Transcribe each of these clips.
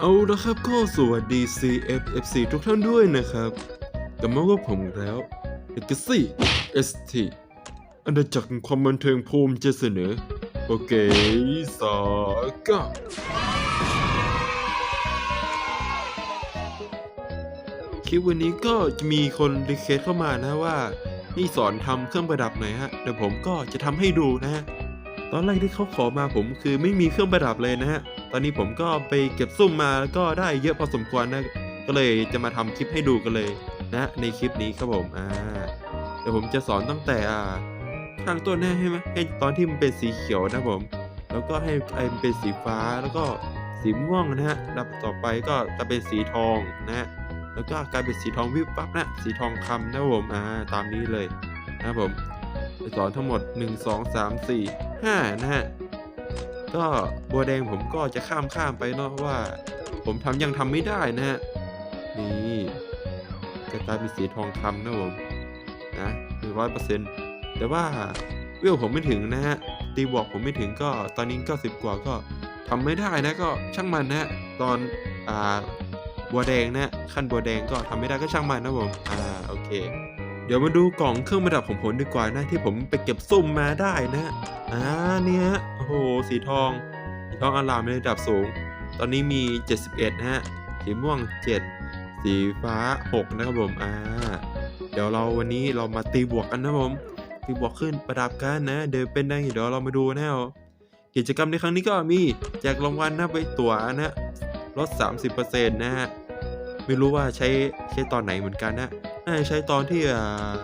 เอาละครับก็สวัสดี CFFC ทุกท่านด้วยนะครับกลับมาว่าผมแล้วเอกซี่ ST อันดับจากความบันเทิงภูมิจะเสนอ โอเคสาก้าคลิปวันนี้ก็จะมีคนรีเควสเข้ามานะว่าให้สอนทำเครื่องประดับหน่อยฮะเดี๋ยวผมก็จะทำให้ดูนะฮะตอนแรกที่เขาขอมาผมคือไม่มีเครื่องประดับเลยนะฮะ ตอนนี้ผมก็ไปเก็บซุ่มมาแล้วก็ได้เยอะพอสมควรนะ ก็เลยจะมาทำคลิปให้ดูกันเลยนะในคลิปนี้ครับผมอ่าเดี๋ยวผมจะสอนตั้งแต่อ่าข้างต้นให้ให้ไหมให้ตอนที่มันเป็นสีเขียวนะผม แล้วก็ให้ไอ้มันเป็นสีฟ้าแล้วก็สีม่วงนะฮะดับต่อไปก็จะเป็นสีทองนะฮะแล้วก็กลายเป็นสีทองวิบปั๊บนะสีทองคำนะผมอ่าตามนี้เลยนะผมจะสอนทั้งหมด 1 2 3 4 5 นะฮะ ก็บัวแดงผมก็จะข้ามข้ามไปเนาะว่า ผมทำยังทำไม่ได้นะฮะนี่จะกลายเป็นสีทองคำนะผมนะหนึ่งร้อยเปอร์เซ็นต์แต่ว่าเวลผมไม่ถึงนะฮะตีบวกผมไม่ถึงก็ตอนนี้ก็สิบกว่าก็ทำไม่ได้นะก็ช่างมันนะตอนอ่าบัวแดงนะขั้นบัวแดงก็ทำไม่ได้ก็ช่างมันนะผมอ่าโอเค ดี๋ยวมาดูกล่องเครื่องประดับของผมดีกว่านะที่ผมไปเก็บซุ่มมาได้นะอ่าเนี่ยโอ้โหสีทองสีทองอลามในระดับสูง ตอนนี้มี 71นะฮะสีม่วง 7 สีฟ้า 6 นะครับผมอ่าเดี๋ยวเราวันนี้เรามาตีบวกกันนะผมตีบวกขึ้นประดับกันนะ เดี๋ยวเป็นได้เดี๋ยวเรามาดูนะครับกิจกรรมในครั้งนี้ก็มีแจกรางวัลนะไปตั๋วนะลด 30%นะฮะไม่รู้ว่าใช้ใช้ตอนไหนเหมือนกันนะ น่าใช้ตอนที่อ่า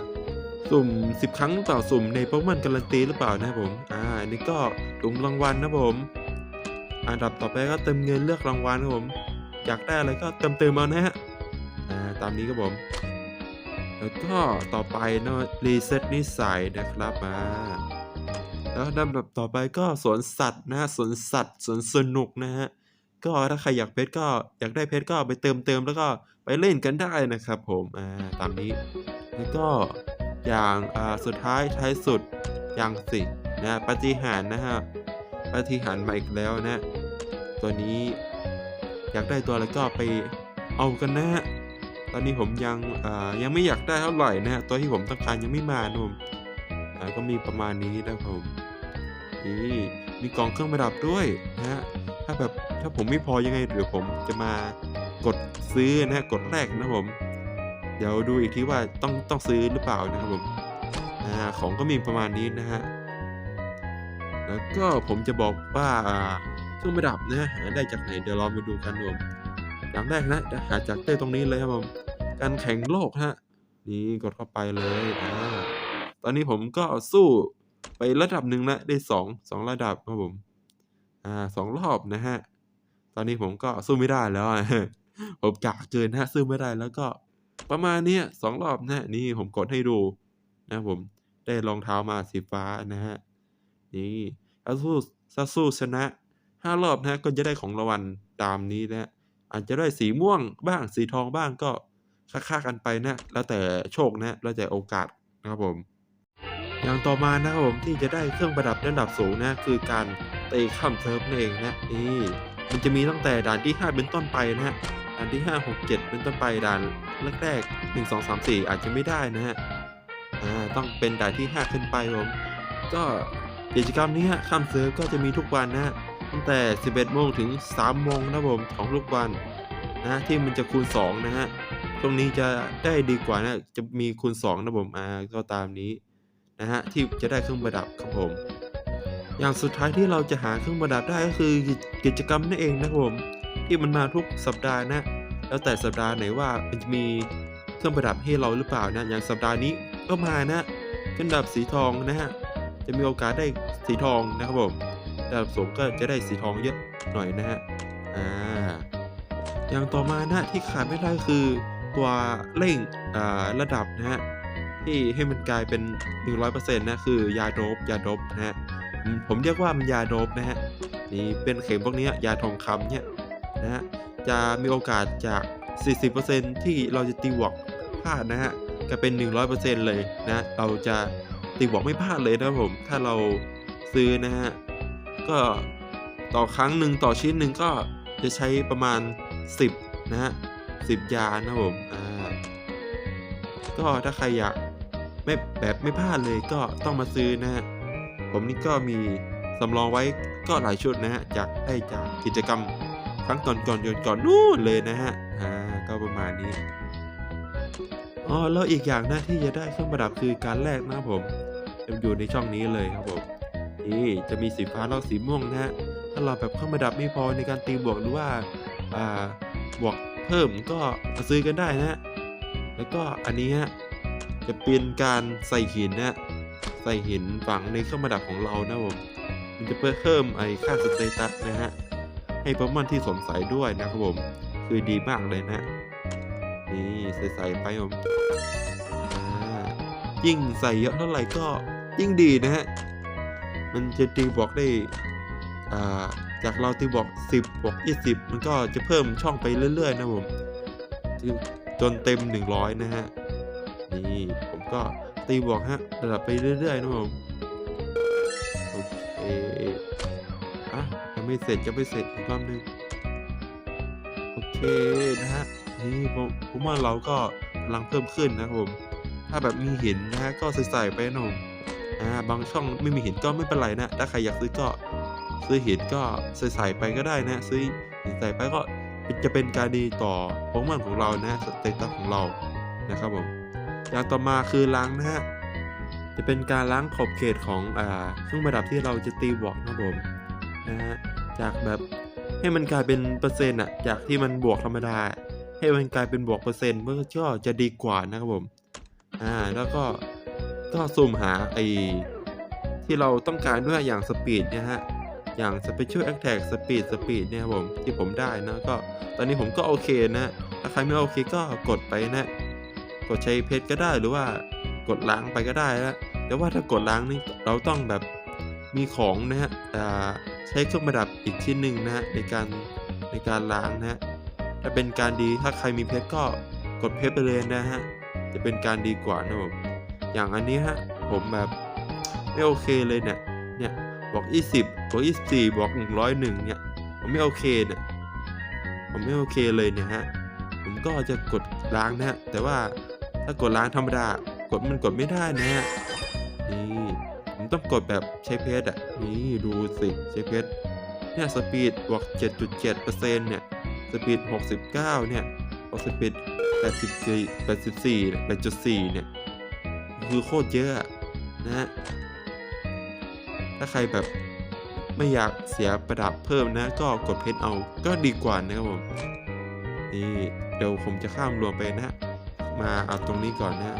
สุ่ม 10 ครั้งต่อสุ่มในโปเกมอนการันตีหรือเปล่านะครับผม อ่าอันนี้ก็ถุงรางวัลนะผม อันดับต่อไปก็เติมเงินเลือกรางวัลครับผม อยากได้อะไรก็เติมเติมเอานะฮะ อ่า ตามนี้ครับผม แล้วก็ต่อไปเนาะรีเซ็ตนิสัยนะครับมาแล้วลำดับต่อไปก็สวนสัตว์นะฮะ สวนสัตว์สวนสนุกนะฮะ ก็ถ้าใครอยากเพชรก็อยากได้เพชรก็ไปเติมเติมแล้วก็ไปเล่นกันได้นะครับผมอ่าตามนี้แล้วก็อย่างอ่าสุดท้ายท้ายสุดอย่างสินะปฏิหารนะฮะปฏิหารมาอีกแล้วนะ ตัวนี้อยากได้ตัวอะไรก็ไปเอากันนะฮะตอนนี้ผมยังอ่ายังไม่อยากได้เท่าไหร่นะฮะตัวที่ผมต้องการยังไม่มานะผมอ่าก็มีประมาณนี้นะผมนี่มีกล่องเครื่องประดับด้วยนะฮะถ้าแบบ ถ้าผมไม่พอยังไงเดี๋ยวผมจะมากดซื้อนะฮะกดแรกนะผม เดี๋ยวดูอีกทีว่าต้องต้องซื้อหรือเปล่านะครับผมอ่าของก็มีประมาณนี้นะฮะแล้วก็ผมจะบอกว่าเครื่องประดับนะหาได้จากไหนเดี๋ยวเรามาดูกันผมอย่างแรกนะเดี๋ยวหาจากเต้ตรงนี้เลยครับผมการแข่งโลกฮะนี่กดเข้าไปเลยอ่าตอนนี้ผมก็สู้ไประดับหนึ่งละได้สองสองระดับครับผมอ่าสองรอบนะฮะ อนนี้ผมก็สู้ไม่ได้แล้วอะผมกากเกินฮะสู้ไม่ได้แล้วก็ ประมาณนี้สองรอบนะนี่ผมกดให้ดูนะผมได้รองเท้ามาสีฟ้านะฮะนี่ถ้าสู้ถ้าสู้ชนะห้ารอบนะก็จะได้ของรางวัลตามนี้นะอาจจะได้สีม่วงบ้างสีทองบ้างก็ค่ากันไปนะ แล้วแต่โชคนะแล้วแต่โอกาสนะครับผม อย่างต่อมานะครับผมที่จะได้เครื่องประดับระดับสูงนะ คือการตีข้ามเซิร์ฟนั่นเองนะนี่ มันจะมีตั้งแต่ด่านที่ 5 เป็นต้นไปนะฮะด่านที่ 5 6 7 เป็นต้นไปด่านแรกๆ1 2 3 4 อาจจะไม่ได้นะฮะอ่าต้องเป็นด่านที่ 5 ขึ้นไปผมก็กิจกรรมนี้ฮะข้ามเซิร์ฟก็จะมีทุกวันนะฮะตั้งแต่ 11โมงถึง 3 โมงนะผมของทุกวันนะที่มันจะคูณ 2 นะฮะตรงนี้จะได้ดีกว่านะจะมีคูณ 2 นะผมอ่าก็ตามนี้นะฮะที่จะได้เครื่องประดับครับผม อย่างสุดท้ายที่เราจะหาเครื่องประดับได้ก็คือกิจกรรมนั่นเองนะครับผมที่มันมาทุกสัปดาห์นะ แล้วแต่สัปดาห์ไหนว่ามันจะมีเครื่องประดับให้เราหรือเปล่านะอย่างสัปดาห์นี้ก็มานะเครื่องประดับสีทองนะฮะจะมีโอกาสได้สีทองนะครับผมระดับสูงก็จะได้สีทองเยอะหน่อยนะฮะอ่าอย่างต่อมานะที่ขาดไม่ได้คือตัวเร่งอ่าระดับนะฮะที่ให้มันกลายเป็น 100%นะคือยาโดบยาโดบนะฮะ ผมเรียกว่ามันยาโดบนะฮะนี่เป็นเข็มพวกนี้ยาทองคำเนี่ยนะฮะจะมีโอกาสจาก 40%ที่เราจะตีบวกพลาดนะฮะกลายเป็น 100%เลยนะเราจะตีบวกไม่พลาดเลยนะผมถ้าเราซื้อนะฮะก็ต่อครั้งหนึ่งต่อชิ้นหนึ่งก็จะใช้ประมาณ 10 นะฮะ10ยานะผมอ่าก็ถ้าใครอยากไม่แบบไม่พลาดเลยก็ต้องมาซื้อนะฮะ ผมนี่ก็มีสำรองไว้ก็หลายชุดนะฮะจากได้จากกิจกรรมครั้งก่อนก่อนก่อนก่อนนู่นเลยนะฮะอ่าก็ประมาณนี้อ๋อแล้วอีกอย่างนะที่จะได้เครื่องประดับคือการแลกนะครับผมจะอยู่ในช่องนี้เลยครับผมนี่จะมีสีฟ้าแล้วสีม่วงนะฮะถ้าเราแบบเครื่องประดับไม่พอในการตีบวกหรือว่าอ่าบวกเพิ่มก็ซื้อกันได้นะฮะแล้วก็อันนี้ฮะจะเป็นการใส่หินนะฮะ ใส่หินฝังในเครื่องประดับของเรานะผมมันจะเพื่อเพิ่มไอ้ค่าสเตตัสนะฮะให้ปรแกรมอนที่สงสัยด้วยนะครับผม คือดีมากเลยนะ นี่ใส่ๆไปผมยิ่งใส่เยอะเท่าไหร่ก็ยิ่งดีนะฮะ มันจะตีบวกได้อ่าจากเราตีบวก10บวก20 มันก็จะเพิ่มช่องไปเรื่อย ๆ นะผมจนจนเต็ม 100 นะฮะ นี่ผมก็ ตีบวกฮะระดับไปเรื่อยๆนะผมโอเคอะยังไม่เสร็จยังไม่เสร็จอีกรอบนึงโอเคนะฮะนี่ผมผมว่าเราก็พลังเพิ่มขึ้นนะครับผมถ้าแบบมีหินนะฮะก็ใส่ๆไปนะผมอ่าบางช่องไม่มีหินก็ไม่เป็นไรนะถ้าใครอยากซื้อก็ซื้อหินก็ใส่ๆไปก็ได้นะ ซื้อหินใส่ไปก็จะเป็นการดีต่อโปรแกรมของเรานะสเตตัสของเรานะครับผม อย่างต่อมาคือล้างนะฮะจะเป็นการล้างขอบเขตของอ่าเครื่องประดับที่เราจะตีบวกนะผมนะฮะจากแบบให้มันกลายเป็นเปอร์เซ็นต์อะจากที่มันบวกธรรมดา ให้มันกลายเป็นบวกเปอร์เซ็นต์มันก็จะดีกว่านะครับผมอ่าแล้วก็ก็สุ่มหาไอที่เราต้องการด้วยอย่างสปีดเนี่ยฮะอย่าง Special Attack Speed Speed เนี่ยครับผมที่ผมได้นะก็ตอนนี้ผมก็โอเคนะถ้าใครไม่โอเคก็กดไปนะ กดใช้เพชรก็ได้หรือว่ากดล้างไปก็ได้นะแต่ว่าถ้ากดล้างนี่เราต้องแบบมีของนะฮะใช้เครื่องประดับอีกชิ้นหนึ่งนะฮะในการในการล้างนะฮะถ้าเป็นการดีถ้าใครมีเพชรก็กดเพชรไปเลยนะฮะจะเป็นการดีกว่านะผมอย่างอันนี้ฮะผมแบบไม่โอเคเลยเนี่ยเนี่ยบอก 20บอก24บอก101เนี่ยผมไม่โอเคเนี่ยผมไม่โอเคเลยเนี่ยฮะผมก็จะกดล้างนะฮะแต่ว่า ถ้ากดล้างธรรมดากดมันกดไม่ได้นะฮะนี่ผมต้องกดแบบใช้เพชรอะนี่ดูสิใช้เพชรเนี่ยสปีดบวก 7.7%เนี่ยสปีด 69 เนี่ยบวกสปีด84 84 8.4 เนี่ย คือโคตรเยอะนะฮะถ้าใครแบบไม่อยากเสียประดับเพิ่มนะ ก็กดเพชรเอาก็ดีกว่านะครับผม นี่ เดี๋ยวผมจะข้ามรวมไปนะฮะ มาเอาตรงนี้ก่อนนะฮะ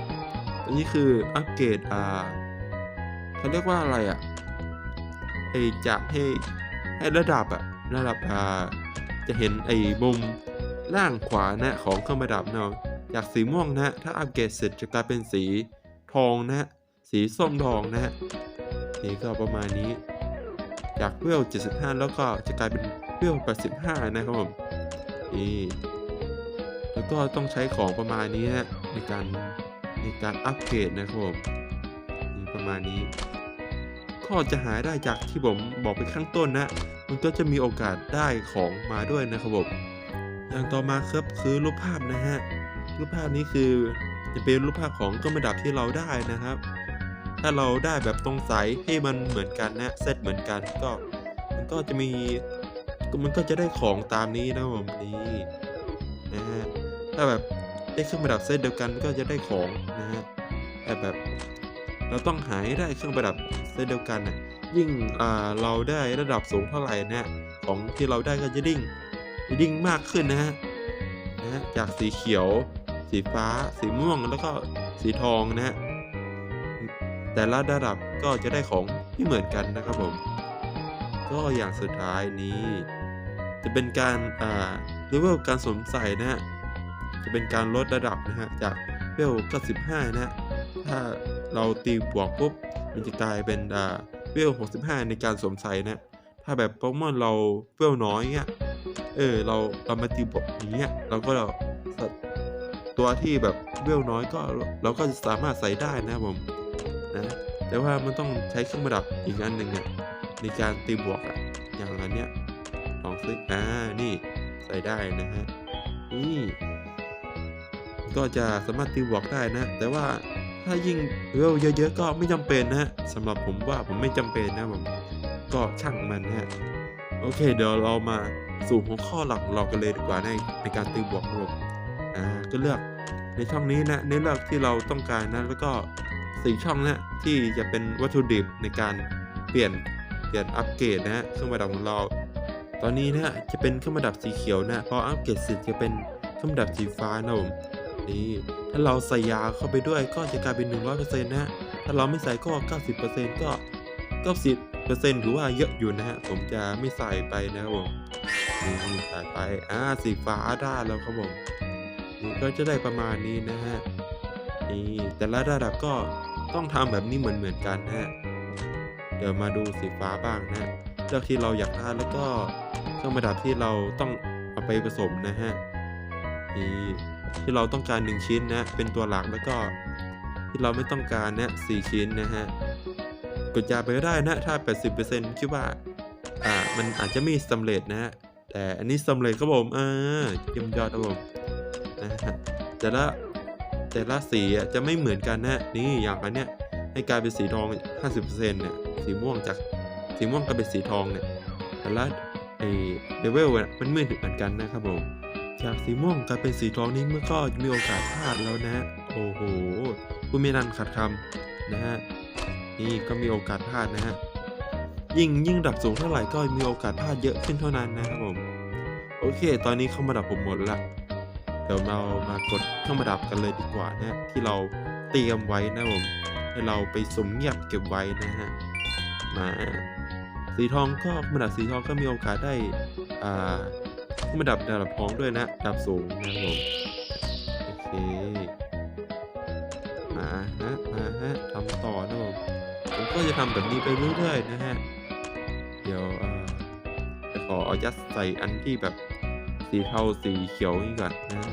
อันนี้คืออัปเกรดอ่าเขาเรียกว่าอะไรอะไอจะให้ให้ระดับอะระดับอ่าจะเห็นไอ้มุมล่างขวานะของเครื่องประดับเนาะจากสีม่วงนะถ้าอัปเกรดเสร็จจะกลายเป็นสีทองนะสีส้มทองนะนี่ก็ประมาณนี้จากเวล75 แล้วก็จะกลายเป็นเวล85 นะครับผมนี่ ก็ต้องใช้ของประมาณนี้นะในการในการอัปเกรดนะครับผมประมาณนี้ก็จะหาได้จากที่ผมบอกไปข้างต้นนะ มันก็จะมีโอกาสได้ของมาด้วยนะครับผมอย่างต่อมาครับคือรูปภาพนะฮะรูปภาพนี้คือจะเป็นรูปภาพของเครื่องประดับที่เราได้นะครับ ถ้าเราได้แบบตรงสายให้มันเหมือนกันนะเซตเหมือนกันก็มันก็จะมีมันก็จะได้ของตามนี้นะผมนี่นะฮะ ถ้าแบบได้เครื่องประดับเซตเดียวกันก็จะได้ของนะฮะแต่แบบเราต้องหาให้ได้เครื่องประดับเซตเดียวกันนะยิ่งเราได้ระดับสูงเท่าไหร่นะของที่เราได้ก็จะดิ่งจะดิ่งมากขึ้นนะฮะนะฮะจากสีเขียว สีฟ้า สีม่วงแล้วก็สีทองนะฮะแต่ละระดับก็จะได้ของที่เหมือนกันนะครับผม ก็อย่างสุดท้ายนี้ จะเป็นการอ่าเลเวลการสวมใส่นะฮะ จะเป็นการลดระดับนะฮะจากเวล95 นะฮะถ้าเราตีบวกปุ๊บมันจะกลายเป็นอ่าเวล65 ในการสวมใส่นะถ้าแบบโปเกมอนเราเวลน้อยเงี้ยเออเราเรามาตีบวกอย่างเงี้ยเราก็เราตัวที่แบบเวลน้อยก็เราก็สามารถใส่ได้นะครับผมนะแต่ว่ามันต้องใช้เครื่องประดับอีกอันหนึ่งเนี่ยในการตีบวกอะอย่างอันเนี้ยลองซิอ่านี่ใส่ได้นะฮะนี่ ก็จะสามารถตีบวกได้นะ แต่ว่าถ้ายิ่งเวลเยอะๆก็ไม่จำเป็นนะสำหรับผมว่าผมไม่จำเป็นนะผมก็ช่างมันนะโอเค เดี๋ยวเรามาสู่หัวข้อหลักของเรากันเลยดีกว่าในในการตีบวกนะผมอ่าก็เลือกในช่องนี้นะในเลือกที่เราต้องการนะแล้วก็สี่ช่องนะที่จะเป็นวัตถุดิบในการเปลี่ยนเปลี่ยนอัปเกรดนะฮะเครื่องประดับของเรา ตอนนี้นะฮะจะเป็นเครื่องประดับสีเขียวนะพออัปเกรดเสร็จจะเป็นเครื่องประดับสีฟ้านะผม นี่ถ้าเราใส่ยาเข้าไปด้วยก็จะกลายเป็น 100%นะฮะ ถ้าเราไม่ใส่ก็ 90%ก็ 90%ถือว่าเยอะอยู่นะฮะ ผมจะไม่ใส่ไปนะครับผมนี่ใส่ไป อ่า สีฟ้าได้แล้วครับผม นี่ก็จะได้ประมาณนี้นะฮะ นี่ แต่ละระดับก็ต้องทำแบบนี้เหมือนเหมือนๆกันนะฮะ เดี๋ยวมาดูสีฟ้าบ้างนะฮะเลือกที่เราอยากได้แล้วก็เครื่องประดับที่เราต้องเอาไปผสมนะฮะ นี่ ที่เราต้องการ 1 ชิ้นนะเป็นตัวหลักแล้วก็ที่เราไม่ต้องการนะสี่ชิ้นนะฮะกดยาไปก็ได้นะถ้า 80%คิดว่าอ่ามันอาจจะไม่สำเร็จนะฮะแต่อันนี้สำเร็จครับผมอ่าเยี่ยมยอดครับผมนะฮะแต่ละแต่ละสีจะไม่เหมือนกันนะนี่อย่างอันเนี้ยให้กลายเป็นสีทอง 50%เนี่ยสีม่วงจากสีม่วงกับเป็นสีทองเนี่ยแต่ละไอเดเวลมันไม่เหมือนกันนะครับผม จากสีม่วงกลายเป็นสีทองนี่เมื่อก็มีโอกาสพลาดแล้วนะ โอ้โหผู้ไม่นันขัดคำนะฮะนี่ก็มีโอกาสพลาดนะฮะยิ่งยิ่งระดับสูงเท่าไหร่ก็มีโอกาสพลาดเยอะขึ้นเท่านั้นนะครับผมโอเค ตอนนี้เข้ามาดับผมหมดละเดี๋ยวเรามากดเข้ามาดับกันเลยดีกว่านะที่เราเตรียมไว้นะผมให้เราไปสมเงียบเก็บไว้นะฮะมาสีทองก็ระดับสีทองก็มีโอกาสได้อ่า ระดับดับทองด้วยนะ ดับสูงนะครับผมโอเคมาฮะมาฮะทำต่อนะผมผมก็จะทำแบบนี้ไปเรื่อยๆนะฮะเดี๋ยวเออจะขอเอายัดใส่อันที่แบบสีเทาสีเขียวนี่ก่อนนะ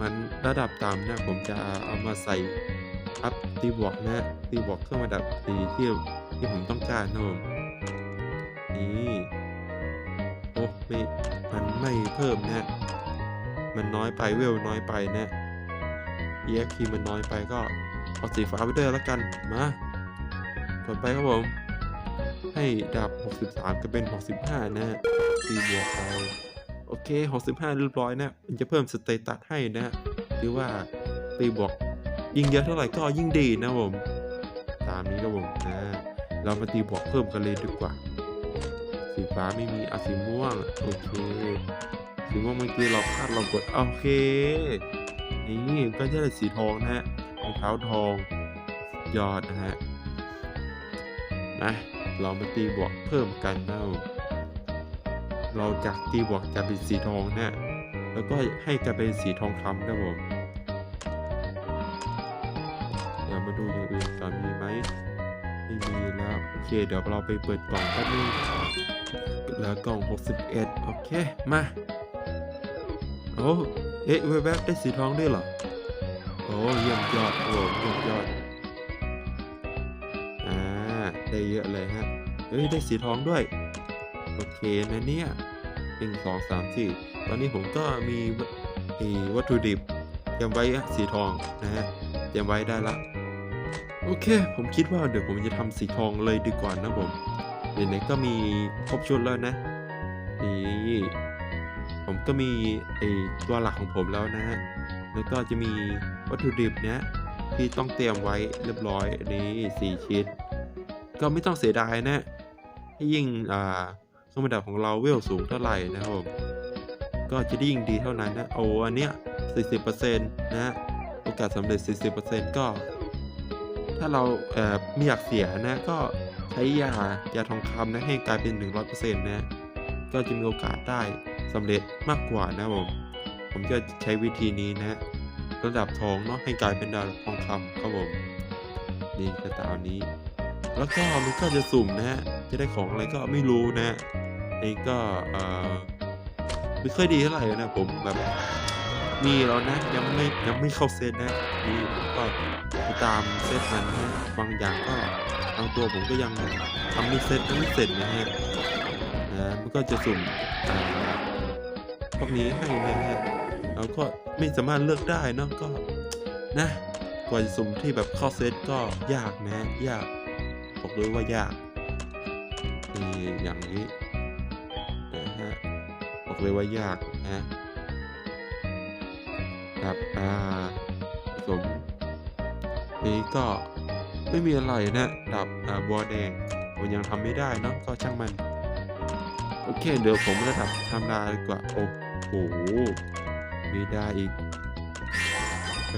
มันระดับต่ำนะผมจะเอามาใส่อัพตีบวกนะตีบวกเครื่องระดับสีที่ที่ผมต้องการนะผมนี่โอ้ไม่ ไม่เพิ่มนะ มันน้อยไปเวลน้อยไปนะ EXP มันน้อยไปก็เอาสีฟ้าไปด้วยแล้วกัน มากดไปครับผม ให้ดับ63ก็เป็น 65 นะตีบวกไปโอเค 65เรียบร้อยนะ มันจะเพิ่มสเตตัสให้นะหรือว่าตีบวกยิ่งเยอะเท่าไหร่ก็ยิ่งดีนะผม ตามนี้ครับผมนะ เรามาตีบวกเพิ่มกันเลยดีกว่า สีฟ้าไม่มีอะสีม่วง โอเค สีม่วงเมื่อกี้เราพลาดเรากด โอเค นี่ก็จะได้สีทองนะฮะรองเท้าทอง ยอดนะฮะนะเรามาตีบวกเพิ่มกันเนะเราจากตีบวกจะเป็นสีทองนะแล้วก็ให้กลายเป็นสีทองคำนะผมเดี๋ยวมาดูอย่างอื่นก่อนมีไหมไม่มีแล้ว โอเค เดี๋ยวเราไปเปิดกล่องแป๊บนึง เหลือกล่อง 61 โอเค มา โอ้เอ๊ะแวบๆได้สีทองด้วยเหรอ โอ้เยี่ยมยอดโอ้เยี่ยมยอด อ่า ได้เยอะเลยฮะ เฮ้ย ได้สีทองด้วย โอเคนะเนี่ยหนึ่งสองสามสี่ตอนนี้ผมก็มีวัตถุดิบเตรียมไว้สีทองนะฮะ เตรียมไว้ได้ละ โอเค ผมคิดว่าเดี๋ยวผมจะทำสีทองเลยดีกว่านะผม ไหนๆก็มีครบชุดแล้วนะนี่ผมก็มีไอตัวหลักของผมแล้วนะฮะแล้วก็จะมีวัตถุดิบเนี้ยที่ต้องเตรียมไว้เรียบร้อยนี่สี่ชิ้นก็ไม่ต้องเสียดายนะยิ่งอ่าเครื่องประดับของเราเวลสูงเท่าไหร่นะครับผมก็จะได้ยิ่งดีเท่านั้นนะโอ้อันเนี้ย40%นะโอกาสสำเร็จ 40%ก็ ถ้าเราเอ่อไม่อยากเสียนะก็ ใช้ยายาทองคำนะให้กลายเป็น 100%นะก็จะมีโอกาสได้สำเร็จมากกว่านะผมผมจะใช้วิธีนี้นะ ระดับทองเนาะให้กลายเป็นดาวทองคำครับผมนี่ก็ตามนี้ แล้วก็มันก็จะสุ่มนะฮะจะได้ของอะไรก็ไม่รู้นะนี่ก็เออไม่ค่อยดีเท่าไหร่นะผมแบบ มีแล้วนะยังไม่ยังไม่เข้าเซตนะนี่ผมก็ตามเซตมันนะบางอย่างก็บางตัวผมก็ยังทำไม่เซตยังไม่เสร็จนะฮะนะมันก็จะสุ่มอ่าพวกนี้ให้นะฮะเราก็ไม่สามารถเลือกได้นะก็นะกว่าจะสุ่มที่แบบเข้าเซตก็ยากนะยากบอกเลยว่ายากนี่อย่างนี้นะฮะบอกเลยว่ายากนะ แบบอ่าสมนี้ก็ไม่มีอะไรนะดับอ่าบัวแดงผมยังทำไม่ได้เนอะก็ช่างมัน โอเค เดี๋ยวผมระดับทำลายดีกว่า โอ้โหไม่ได้อีก เอ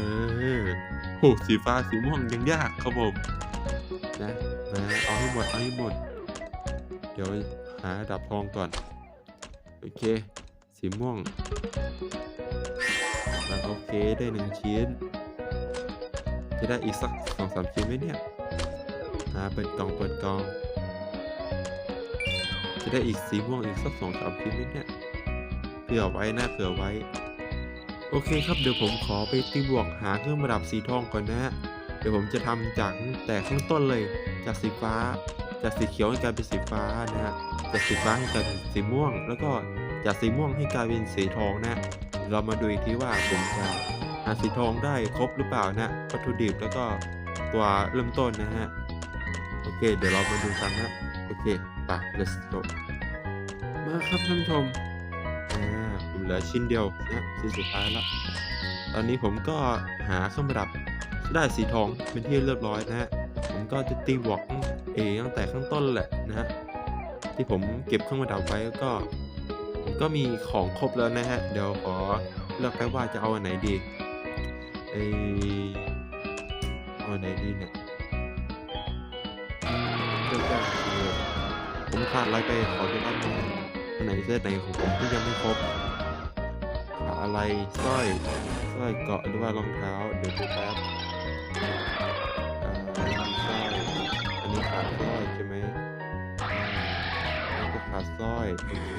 อโหสีฟ้าสีม่วงยังยากครับผมนะนะเอาให้หมด เอาให้หมด เดี๋ยวหาดับทองก่อน โอเค สีม่วง ล้วโอเคได้หนึ่งชิ้น จะได้อีกสักสองสามชิ้นไหมเนี่ยหาเปิดกล่องเปิดกล่อง จะได้อีกสีม่วงอีกสักสองสามชิ้นไหมเนี่ยเผื่อไว้นะเผื่อไว้ โอเคครับเดี๋ยวผมขอไปตีบวกหาเครื่องประดับสีทองก่อนนะ เดี๋ยวผมจะทำจากแต่ข้างต้นเลย จากสีฟ้า จากสีเขียวให้กลายเป็นสีฟ้านะฮะจากสีฟ้าให้กลายเป็นสีม่วง แล้วก็จากสีม่วงให้กลายเป็นสีทองนะ เรามาดูอีกทีว่าผมจะหาสีทองได้ครบหรือเปล่านะวัตถุดิบแล้วก็ตัวเริ่มต้นนะฮะ โอเค เดี๋ยวเรามาดูกันนะ โอเคไป let's go มาครับท่านผู้ชมอ่าผมเหลือชิ้นเดียวนะชิ้นสุดท้ายล้วตอนนี้ผมก็หาเครื่องประดับได้สีทองเป็นที่เรียบร้อยนะฮะผมก็จะตีวอกเอตั้งแต่ข้างต้นแหละนะฮะที่ผมเก็บเครื่องประดับไว้ก็ ก็มีของครบแล้วนะฮะ เดี๋ยวขอเลือกแป๊บว่าจะเอาอันไหนดีเออเอาอันไหนดีเนี่ยเลือกยากจังเลยผมขาดอะไรไปขอดูแป๊บนึงอันไหนเสื้อไหนของผมที่ยังไม่ครบขาอะไรสร้อยสร้อยเกาะหรือว่ารองเท้าเดี๋ยวดูแป๊บอ่าสร้อยอันนี้ขาสร้อยใช่ไหมอันนี้ก็ขาสร้อยโอเค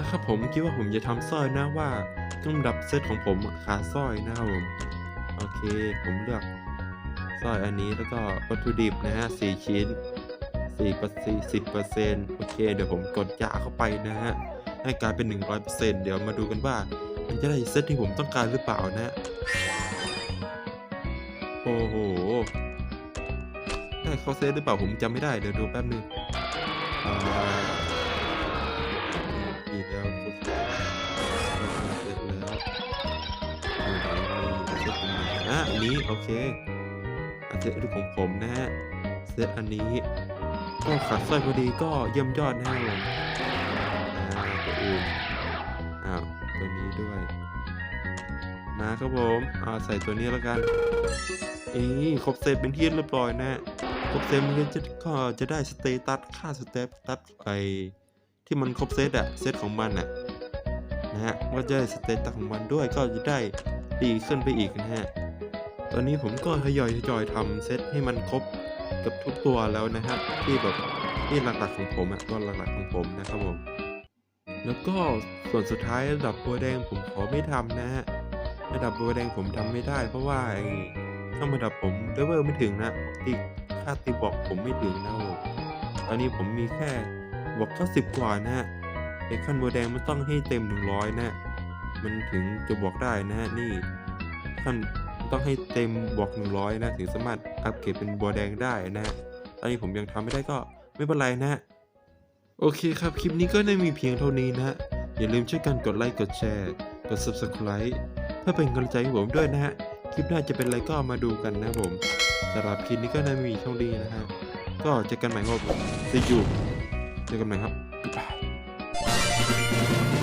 นะครับผมคิดว่าผมจะทำสร้อยนะว่าเครื่องดับเซตของผมขาสร้อยนะครับผมโอเค ผมเลือกสร้อยอันนี้แล้วก็วัตถุดิบนะฮะสี่ชิ้นสี่เปอร์สี่สิบเปอร์เซ็นต์โอเคเดี๋ยวผมกดยาเข้าไปนะฮะให้กลายเป็นหนึ่งร้อยเปอร์เซ็นต์เดี๋ยวมาดูกันว่ามันจะได้เซตที่ผมต้องการหรือเปล่านะโอ้โหได้เขาเซตหรือเปล่าผมจำไม่ได้เดี๋ยวดูแป๊บนึงอ่า นนี้โอเคอันเซตของผมนะฮะเซตอันนี้ก็ขาดสร้อยพอดีก็เยี่ยมยอดนะครับผมอ่าตัวอื่นอ้าวตัวนี้ด้วย มาครับผมอ่าใส่ตัวนี้แล้วกันเอ้ยครบเซตเป็นที่เรียบร้อยนะครบเซตมันก็จะก็จะได้สเตตัสค่าสเตตัสไอที่มันครบเซตอะเซตของมันอะนะฮะก็จะได้สเตตัสของมันด้วยก็จะได้ดีขึ้นไปอีกนะฮะ ตอนนี้ผมก็ทยอยทยอยทำเซตให้มันครบกับทุกตัวแล้วนะครับ ที่แบบที่หลักๆของผมอะตัวหลักๆของผมนะครับผมแล้วก็ส่วนสุดท้ายระดับบัวแดงผมขอไม่ทำนะฮะระดับบัวแดงผมทำไม่ได้ เพราะว่าไอ้ถ้าระดับผมเลเวลไม่ถึงนะตีค่าตีบอกผมไม่ถึงนะครับผมตอนนี้ผมมีแค่บอกก็สิบกว่านะฮะไอ้ขั้นบัวแดงมันต้องให้เต็มหนึ่งร้อยนะ มันถึงจะบอกได้นะฮะนี่ขั้น ต้องให้เต็มบวก 100 นะถึงสามารถอัปเกรดเป็นบัวแดงได้นะฮะตอนนี้ผมยังทำไม่ได้ก็ไม่เป็นไรนะโอเคครับ คลิปนี้ก็ได้มีเพียงเท่านี้นะฮะอย่าลืมช่วยกันกดไลค์กดแชร์กด subscribe เพื่อเป็นกำลังใจให้ผมด้วยนะฮะคลิปหน้าจะเป็นอะไรก็มาดูกันนะผมสำหรับคลิปนี้ก็ได้มีเท่านี้นะฮะก็เจอกันใหม่ครับผม see you เจอกันใหม่ครับบ๊ายบาย